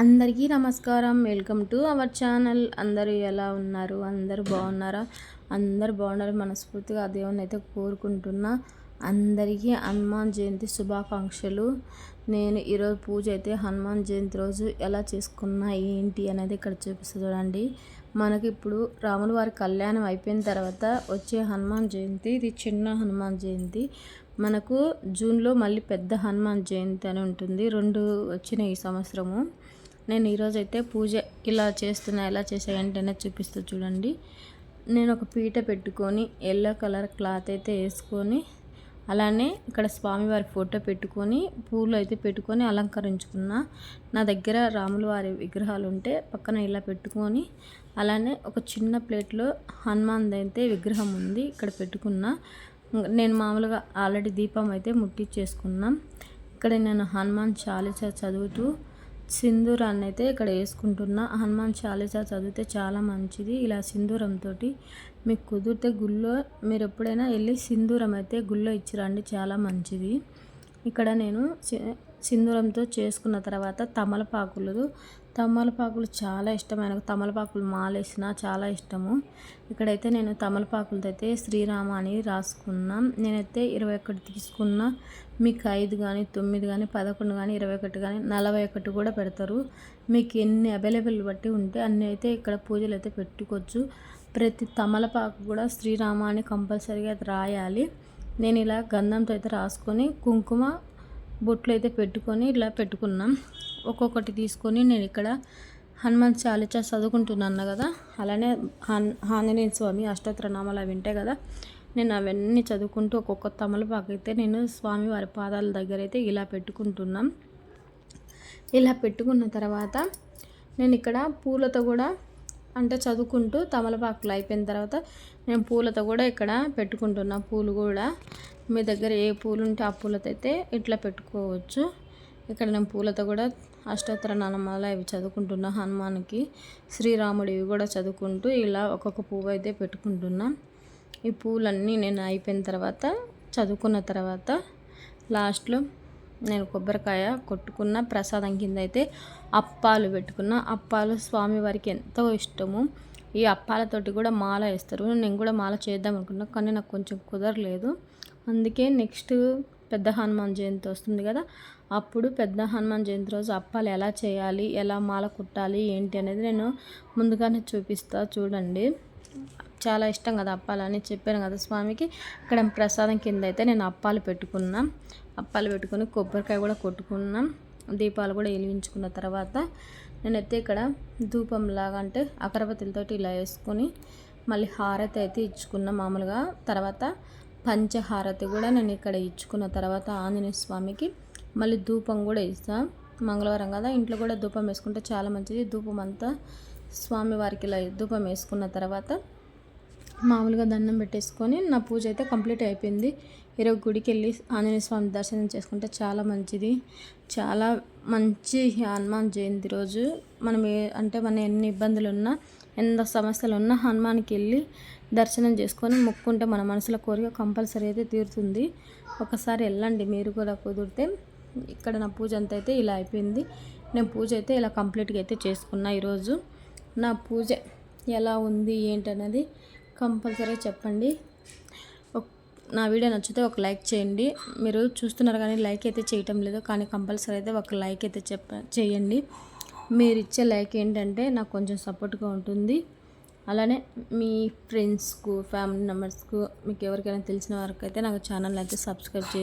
అందరికీ నమస్కారం. Welcome to our channel. అందరూ ఎలా ఉన్నారు? అందరూ బాగున్నారా? అందరూ బాగున్నారు మనస్ఫూర్తిగా దేవుని అయితే కోరుకుంటున్నా. అందరికీ హనుమాన్ జయంతి శుభాకాంక్షలు. నేను ఈరోజు పూజ అయితే హనుమాన్ జయంతి రోజు ఎలా చేసుకున్నా ఏంటి అనేది ఇక్కడ చూపిస్తుంది చూడండి. మనకి ఇప్పుడు రాముల వారి కళ్యాణం అయిపోయిన తర్వాత వచ్చే హనుమాన్ జయంతి. ఇది చిన్న హనుమాన్ జయంతి. మనకు జూన్లో మళ్ళీ పెద్ద హనుమాన్ జయంతి అని ఉంటుంది. రెండు వచ్చిన ఈ సంవత్సరము. నేను ఈరోజు అయితే పూజ ఇలా చేస్తున్నా ఎలా చేసా ఏంటనే చూపిస్తూ చూడండి. నేను ఒక పీట పెట్టుకొని ఎల్లో కలర్ క్లాత్ అయితే వేసుకొని అలానే ఇక్కడ స్వామివారి ఫోటో పెట్టుకొని పూలు అయితే పెట్టుకొని అలంకరించుకున్నా. నా దగ్గర రాముల వారి విగ్రహాలు ఉంటే పక్కన ఇలా పెట్టుకొని అలానే ఒక చిన్న ప్లేట్లో హనుమాన్ అయితే విగ్రహం ఉంది ఇక్కడ పెట్టుకున్నా. నేను మామూలుగా ఆల్రెడీ దీపం అయితే ముట్టించేసుకున్నాం ఇక్కడ నేను హనుమాన్ చాలీసా చదువుతూ సింధూరాన్ని అయితే ఇక్కడ వేసుకుంటున్నా. హనుమాన్ చాలీసా చదివితే చాలా మంచిది. ఇలా సింధూరంతో మీకు కుదిరితే గుళ్ళో మీరు ఎప్పుడైనా వెళ్ళి సింధూరం అయితే గుళ్ళో ఇచ్చిరండి చాలా మంచిది. ఇక్కడ నేను సింధూరంతో చేసుకున్న తర్వాత తమలపాకులు. తమలపాకులు చాలా ఇష్టం ఆయనకు తమలపాకులు మాలేసిన చాలా ఇష్టము. ఇక్కడైతే నేను తమలపాకులతో అయితే శ్రీరామ అని రాసుకున్నాం. నేనైతే ఇరవై ఒకటి తీసుకున్నా మీకు ఐదు కానీ తొమ్మిది కానీ పదకొండు కానీ ఇరవై ఒకటి కానీ నలభై ఒకటి కూడా పెడతారు. మీకు ఎన్ని అవైలబుల్ బట్టి ఉంటే అన్నీ అయితే ఇక్కడ పూజలు అయితే పెట్టుకోవచ్చు. ప్రతి తమలపాకు కూడా శ్రీరామ అని కంపల్సరీగా రాయాలి. నేను ఇలా గంధంతో అయితే రాసుకొని కుంకుమ బొట్లు అయితే పెట్టుకొని ఇలా పెట్టుకున్నాం. ఒక్కొక్కటి తీసుకొని నేను ఇక్కడ హనుమాన్ చాలీచా చదువుకుంటున్నాను కదా. అలానే హన్ ఆంజనేయ స్వామి నామాలు అవి వింటాయి కదా. నేను అవన్నీ చదువుకుంటూ ఒక్కొక్క తమలపాకు అయితే నేను స్వామి వారి పాదాల దగ్గర అయితే ఇలా పెట్టుకుంటున్నాం. ఇలా పెట్టుకున్న తర్వాత నేను ఇక్కడ పూలతో కూడా అంటే చదువుకుంటూ తమలపాకులు అయిపోయిన తర్వాత నేను పూలతో కూడా ఇక్కడ పెట్టుకుంటున్నా. పూలు కూడా మీ దగ్గర ఏ పూలు ఉంటే ఆ పూలతో అయితే ఇట్లా పెట్టుకోవచ్చు. ఇక్కడ నేను పూలతో కూడా అష్టోత్తర నానమాల ఇవి చదువుకుంటున్నా హనుమాన్కి. శ్రీరాముడివి కూడా చదువుకుంటూ ఇలా ఒక్కొక్క పువ్వు అయితే పెట్టుకుంటున్నా. ఈ పూలన్నీ నేను అయిపోయిన తర్వాత చదువుకున్న తర్వాత లాస్ట్లో నేను కొబ్బరికాయ కొట్టుకున్న ప్రసాదం కింద అయితే అప్పాలు పెట్టుకున్న. అప్పాలు స్వామివారికి ఎంతో ఇష్టము. ఈ అప్పాలతోటి కూడా మాల వేస్తారు. నేను కూడా మాల చేద్దాం అనుకున్నా కానీ నాకు కొంచెం కుదరలేదు. అందుకే నెక్స్ట్ పెద్ద హనుమాన్ జయంతి వస్తుంది కదా. అప్పుడు పెద్ద హనుమాన్ జయంతి రోజు అప్పాలు ఎలా చేయాలి ఎలా మాల కుట్టాలి ఏంటి అనేది నేను ముందుగానే చూపిస్తా చూడండి. చాలా ఇష్టం కదా అప్పాలని చెప్పాను కదా స్వామికి. ఇక్కడ ప్రసాదం కింద అయితే నేను అప్పాలు పెట్టుకున్నా. అప్పాలు పెట్టుకుని కొబ్బరికాయ కూడా కొట్టుకున్నాం. దీపాలు కూడా వెలిగించుకున్న తర్వాత నేనైతే ఇక్కడ ధూపం లాగా అంటే అగరబత్తులతోటి ఇలా వేసుకొని మళ్ళీ హారతి అయితే ఇచ్చుకున్నా మామూలుగా. తర్వాత పంచహారతి కూడా నేను ఇక్కడ ఇచ్చుకున్న తర్వాత ఆంజనేయ స్వామికి మళ్ళీ ధూపం కూడా ఇస్తాను మంగళవారం కదా ఇంట్లో కూడా ధూపం వేసుకుంటే చాలా మంచిది. ధూపం అంతా స్వామివారికి ఇలా ధూపం వేసుకున్న తర్వాత మామూలుగా దండం పెట్టేసుకొని నా పూజ అయితే కంప్లీట్ అయిపోయింది. ఈరోజు గుడికి వెళ్ళి ఆంజనేయ స్వామి దర్శనం చేసుకుంటే చాలా మంచిది. చాలా మంచి హనుమాన్ జయంతి రోజు. మనం ఏ అంటే మన ఎన్ని ఇబ్బందులు ఉన్నా ఎంత సమస్యలు ఉన్నా హనుమాన్కి వెళ్ళి దర్శనం చేసుకొని మొక్కుంటే మన మనసులో కోరిక కంపల్సరీ అయితే తీరుతుంది. ఒకసారి వెళ్ళండి మీరు కూడా కుదిరితే. ఇక్కడ నా పూజ అంతా అయితే ఇలా అయిపోయింది. నేను పూజ అయితే ఇలా కంప్లీట్గా అయితే చేసుకున్నా ఈరోజు. నా పూజ ఎలా ఉంది ఏంటనేది కంపల్సరీ చెప్పండి. నా వీడియో నచ్చితే ఒక లైక్ చేయండి. మీరు చూస్తున్నారు కానీ లైక్ అయితే చేయటం లేదు. కానీ కంపల్సరీ అయితే ఒక లైక్ అయితే చెప్ప చేయండి. మీరు ఇచ్చే లైక్ ఏంటంటే నాకు కొంచెం సపోర్ట్గా ఉంటుంది. అలానే మీ ఫ్రెండ్స్కు ఫ్యామిలీ మెంబర్స్కు మీకు ఎవరికైనా తెలిసిన వారికి అయితే నాకు ఛానల్ అయితే సబ్స్క్రైబ్ చే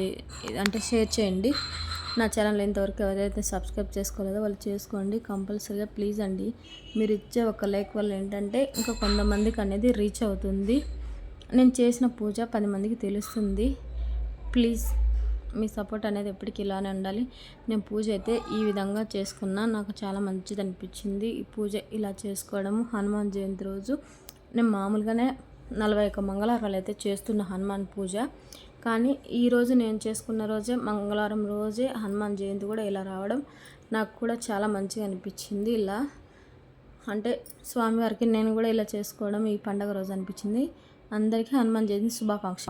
అంటే షేర్ చేయండి. నా ఛానల్ ఇంతవరకు ఎవరైతే సబ్స్క్రైబ్ చేసుకోలేదో వాళ్ళు చేసుకోండి కంపల్సరీగా ప్లీజ్ అండి. మీరు ఇచ్చే ఒక లైక్ వల్ల ఏంటంటే ఇంకా కొంతమందికి అనేది రీచ్ అవుతుంది. నేను చేసిన పూజ పది మందికి తెలుస్తుంది. ప్లీజ్ మీ సపోర్ట్ అనేది ఎప్పటికీ ఇలానే ఉండాలి. నేను పూజ అయితే ఈ విధంగా చేసుకున్నా నాకు చాలా మంచిది అనిపించింది. ఈ పూజ ఇలా చేసుకోవడం హనుమాన్ జయంతి రోజు. నేను మామూలుగానే నలభై ఒక్క మంగళవారాలు అయితే చేస్తున్న హనుమాన్ పూజ. కానీ ఈరోజు నేను చేసుకున్న రోజే మంగళవారం రోజే హనుమాన్ జయంతి కూడా ఇలా రావడం నాకు కూడా చాలా మంచిగా అనిపించింది ఇలా. అంటే స్వామివారికి నేను కూడా ఇలా చేసుకోవడం ఈ పండగ రోజు అనిపించింది. అందరికీ హనుమాన్ జయంతి శుభాకాంక్ష